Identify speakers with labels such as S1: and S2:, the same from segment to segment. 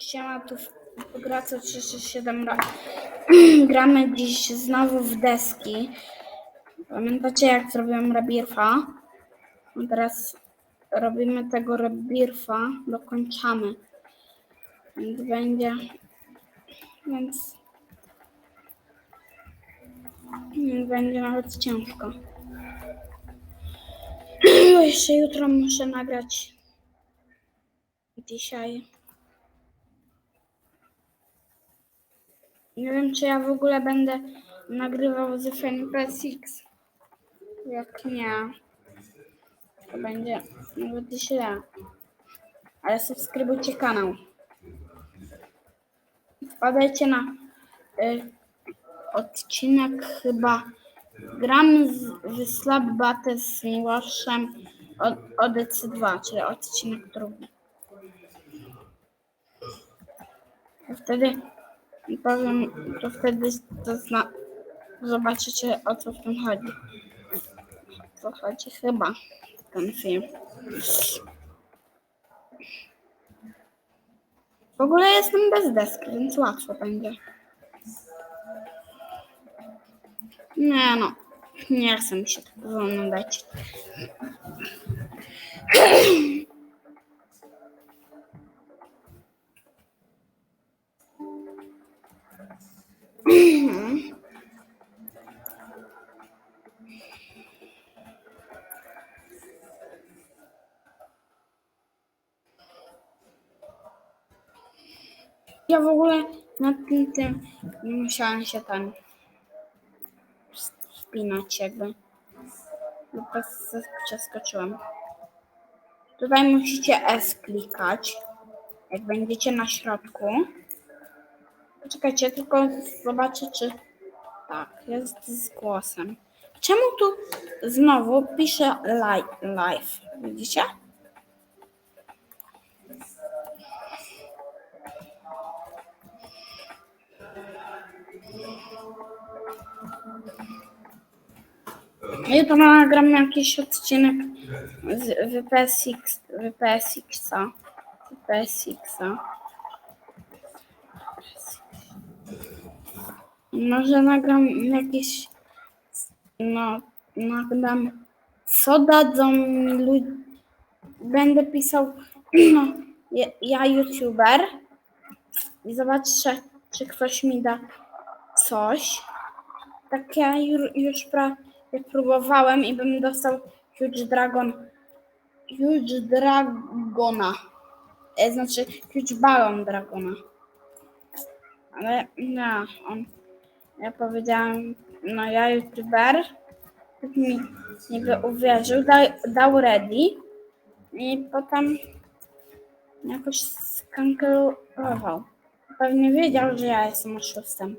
S1: Siema, tu gra co 367 ra- Gramy dziś znowu w deski. Pamiętacie jak zrobiłem rebirfa? No teraz robimy tego rebirfa, dokończamy. Więc będzie... Więc będzie nawet ciężko. Jeszcze jutro muszę nagrać. Dzisiaj. Nie wiem, czy ja w ogóle będę nagrywał z FNPSX. Jak nie, to będzie nawet źle. Ale subskrybujcie kanał. Wpadajcie na y, odcinek chyba Gram z, w Slab Battle z Miłoszem od, ODC2, czyli odcinek drugi. To wtedy powiem, to wtedy to zna, zobaczycie o co w tym chodzi. O co chodzi chyba ten film. W ogóle jestem bez deski, więc łatwo będzie. Nie no, nie chcę mi się tego oglądać. Ja w ogóle na tym, tym nie musiałam się tam wspinać jakby. Z- przeskoczyłam. Tutaj musicie S klikać. Jak będziecie na środku. Poczekajcie, tylko zobaczę, czy tak, jest z głosem. Czemu tu znowu pisze live? Widzicie? Jutro nagram jakiś odcinek z WPSX, WPSX-a. WPSX-a. Może nagram jakieś, no, nagram, co dadzą ludzie, będę pisał, no, ja, ja youtuber i zobaczę, czy ktoś mi da coś. Tak ja ju- już prawie próbowałem i bym dostał Huge Dragon, Huge Dragona, e, znaczy Huge Balon Dragona. Ale no, on, ja powiedziałem, no ja youtuber, tak mi niby uwierzył, dał, dał ready i potem jakoś skankelował. Pewnie wiedział, że ja jestem oszustem.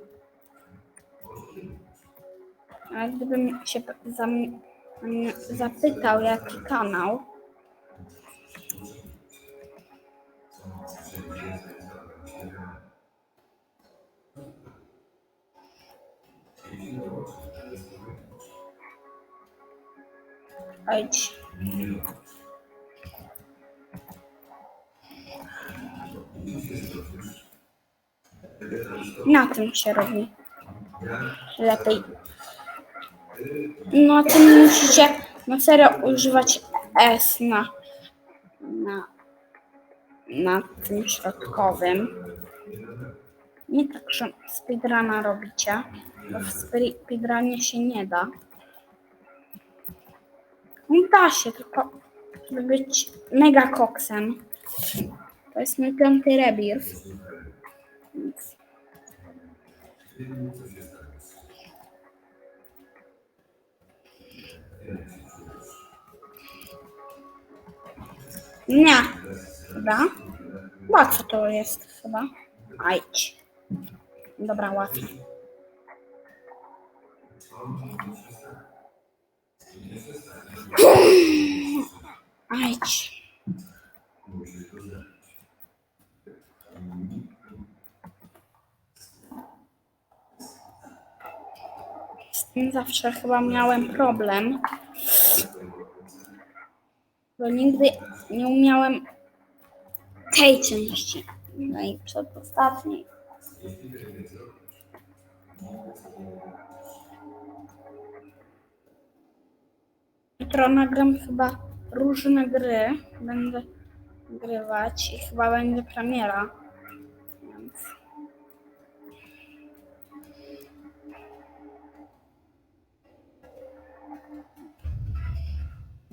S1: Ale gdybym się za, zapytał, jaki kanał, Ojdź. Na tym się robi lepiej. No tym musicie na serio używać S na, na, na tym środkowym. Nie tak, że speedruna robicie, bo w speedrunie się nie da. No da się, tylko żeby być mega koksem. To jest mój piąty rebirth. Więc Nie. Dobra. Łatwo to jest chyba. Ajdź. Dobra, łatwo. Ajdź. Z tym zawsze chyba miałem problem. Bo nigdy nie umiałem tej części. No i przedostatni. Nagram chyba różne gry. Będę grywać i chyba będzie premiera. Więc...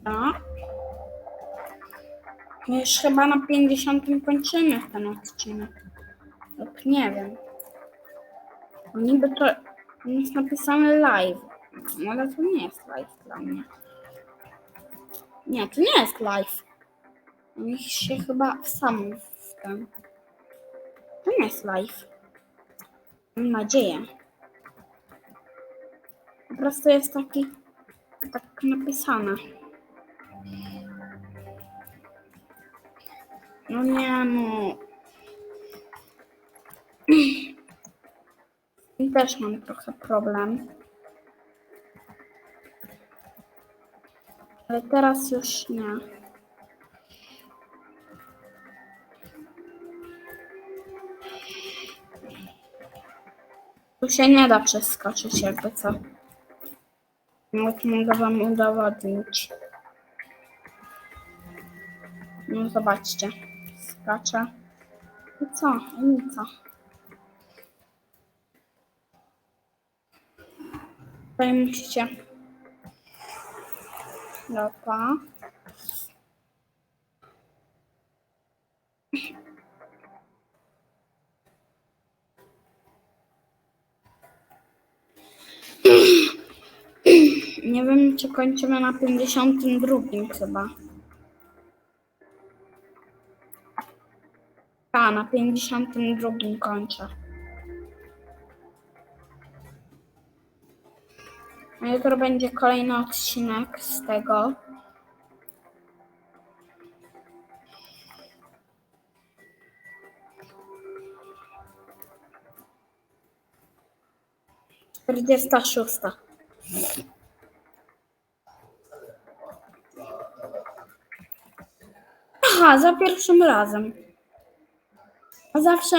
S1: No. Już chyba na 50 kończymy ten odcinek. Lub nie wiem. Niby to jest napisane live. No ale to nie jest live dla mnie. Nie, to nie jest live. Niech się chyba sam w ten. To nie jest live. Mam nadzieję. Po prostu jest taki tak napisane. No nie no. Też mam trochę problem. Ale teraz już nie. Tu się nie da przeskoczyć jakby co. Mogę wam udowodnić. No zobaczcie. Skaczę. I co? I co? Tutaj musicie. Dobra. Nie wiem, czy kończymy na 52 chyba. A, na 52 kończę. Jutro będzie kolejny odcinek z tego. Czterdziesta szósta. Aha, za pierwszym razem. Zawsze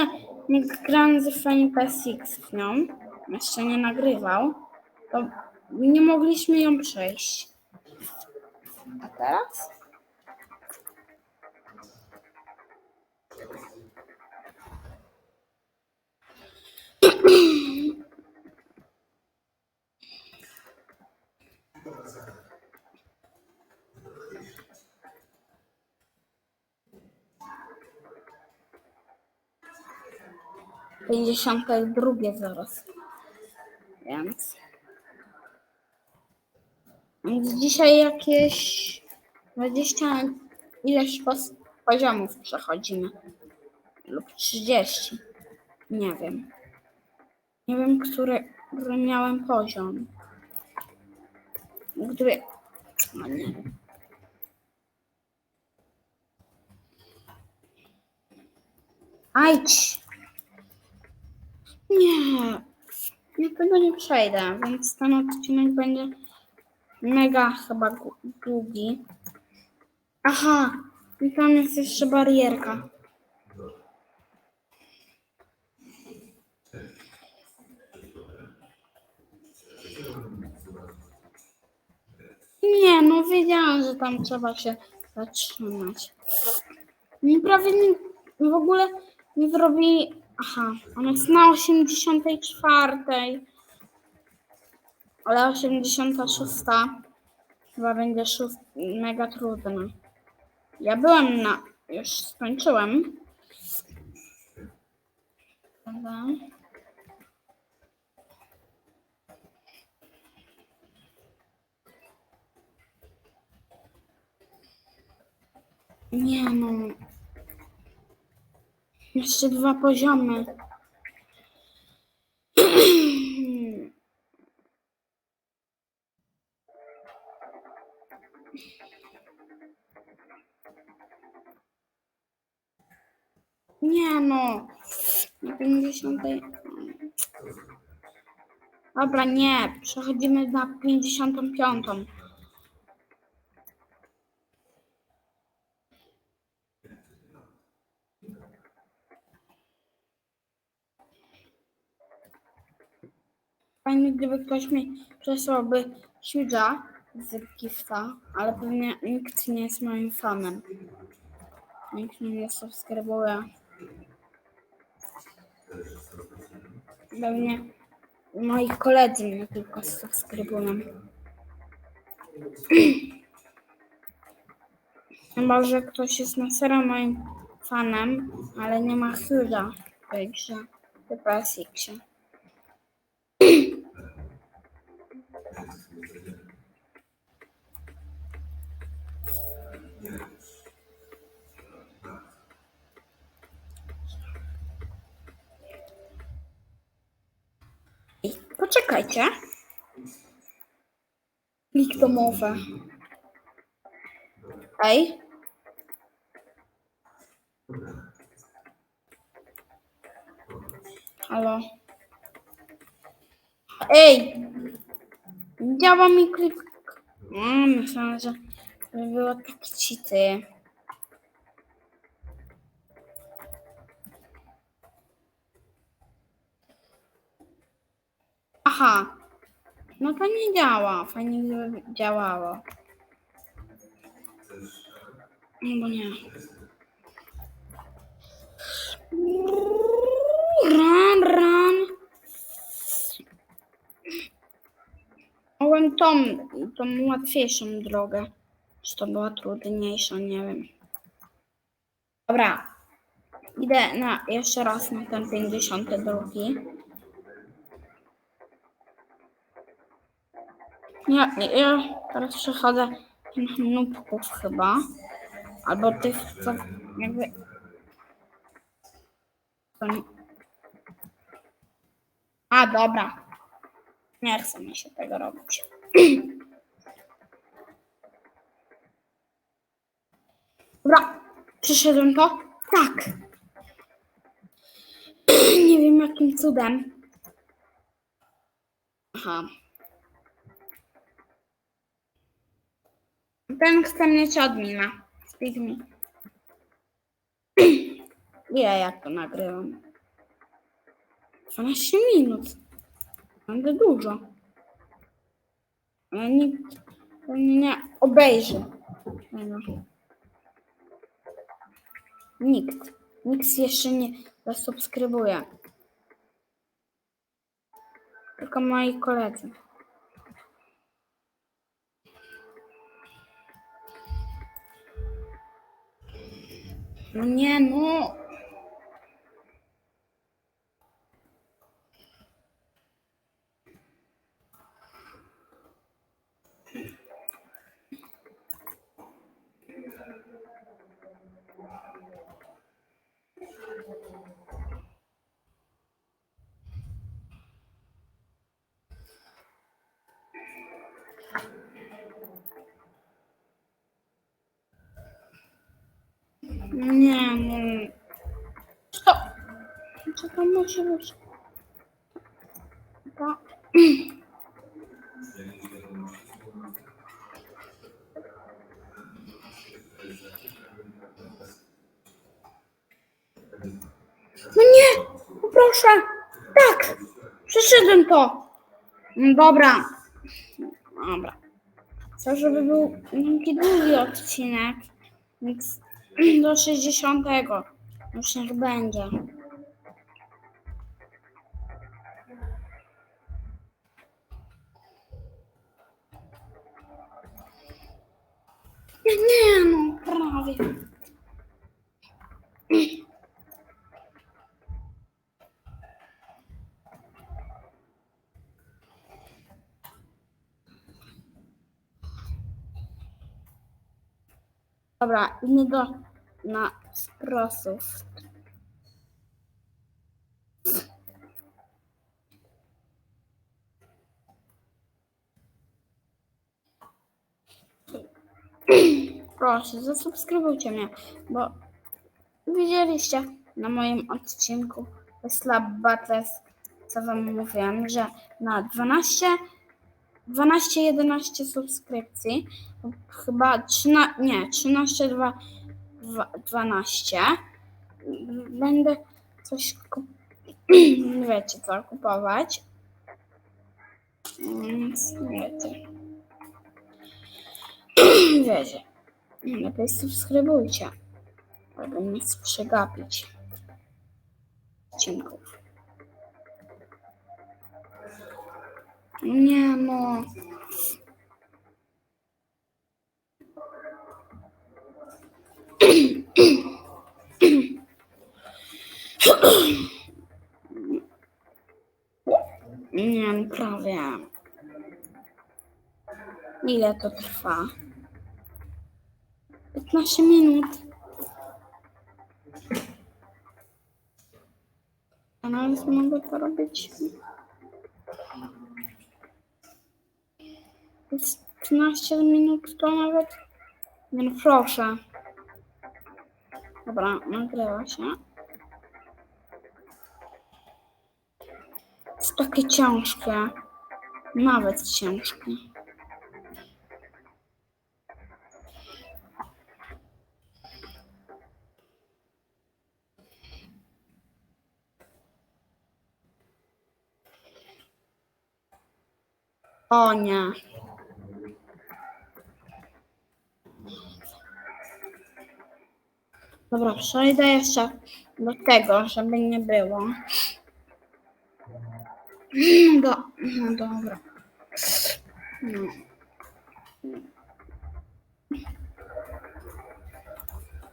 S1: jak grałem z Fenita Six w nią, jeszcze nie nagrywał, to nie mogliśmy ją przejść. A teraz? Pięćdziesiąte drugie zaraz. Więc. Więc dzisiaj jakieś 20 ileś poziomów przechodzimy. Lub 30. Nie wiem. Nie wiem, który, który miałem poziom. Gdyby. No nie wiem. Nie. Ja tego nie przejdę, więc ten odcinek będzie mega chyba długi. Aha, i tam jest jeszcze barierka. Nie, no wiedziałam, że tam trzeba się zatrzymać. Mi prawie nie, w ogóle nie zrobili. Aha, on jest na 84. Ale 86 chyba będzie szóst, mega trudna. Ja byłem na. Już skończyłem. Dobra. Nie no. Jeszcze dwa poziomy. daj... Dobra, nie. Przechodzimy na 55. Fajnie, gdyby ktoś mi przesłałby Huge'a z Gifta, ale pewnie nikt nie jest moim fanem. Nikt mnie nie subskrybuje. Pewnie moi koledzy mnie tylko subskrybują. Chyba, że ktoś jest na serio moim fanem, ale nie ma Huge'a w grze. W PSX-ie. poczekajcie. Plik domowy. Ej. Halo. Ej! Działa mi klip. Mm, myślałam, że by było tak cheaty. Aha. No to nie działa. Fajnie gdyby działało. No bo nie. Run, run. Mogłem tą, tą łatwiejszą drogę. Czy to była trudniejsza, nie wiem. Dobra. Idę na, jeszcze raz na ten 52. Ja, ja teraz przechodzę tych nubków chyba. Albo tych, co jakby... nie- A, dobra. Nie chce mi się tego robić. Dobra, przyszedłem to? Tak. Nie wiem jakim cudem. Aha. Ten chce mieć admina. Speak me. Ile ja to nagrywam? 12 minut. Będę dużo. Ale nikt nie obejrzy. Nikt. Nikt jeszcze nie zasubskrybuje. Tylko moi koledzy. No nie, no. Nie, no. Stop! Co tam może być? Dobra. No nie! Proszę! Tak! Przeszedłem to! No Dobra. Dobra. Chcę, żeby był taki długi odcinek. Więc do 60. Już niech będzie. Nie, no prawie. Dobra, idę do na sprosów. Proszę, zasubskrybujcie mnie, bo widzieliście na moim odcinku Slab Battles, co wam mówiłem, że na 12 12-11 subskrypcji, chyba 13, nie, 13, 2, 12, będę coś wiecie co, kupować. Więc wiecie. Wiecie. Lepiej subskrybujcie. Albo nic przegapić. Nie no. Nie, prawie. Ile to trwa? 15 minut. Nawet mogę to robić. Jest 15 minut to nawet. No, proszę. Dobra, nagrywa się. Jest takie ciężkie. Nawet ciężkie. O nie. Dobra, przejdę jeszcze do tego, żeby nie było. Do, no dobra. No.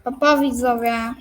S1: To pa widzowie.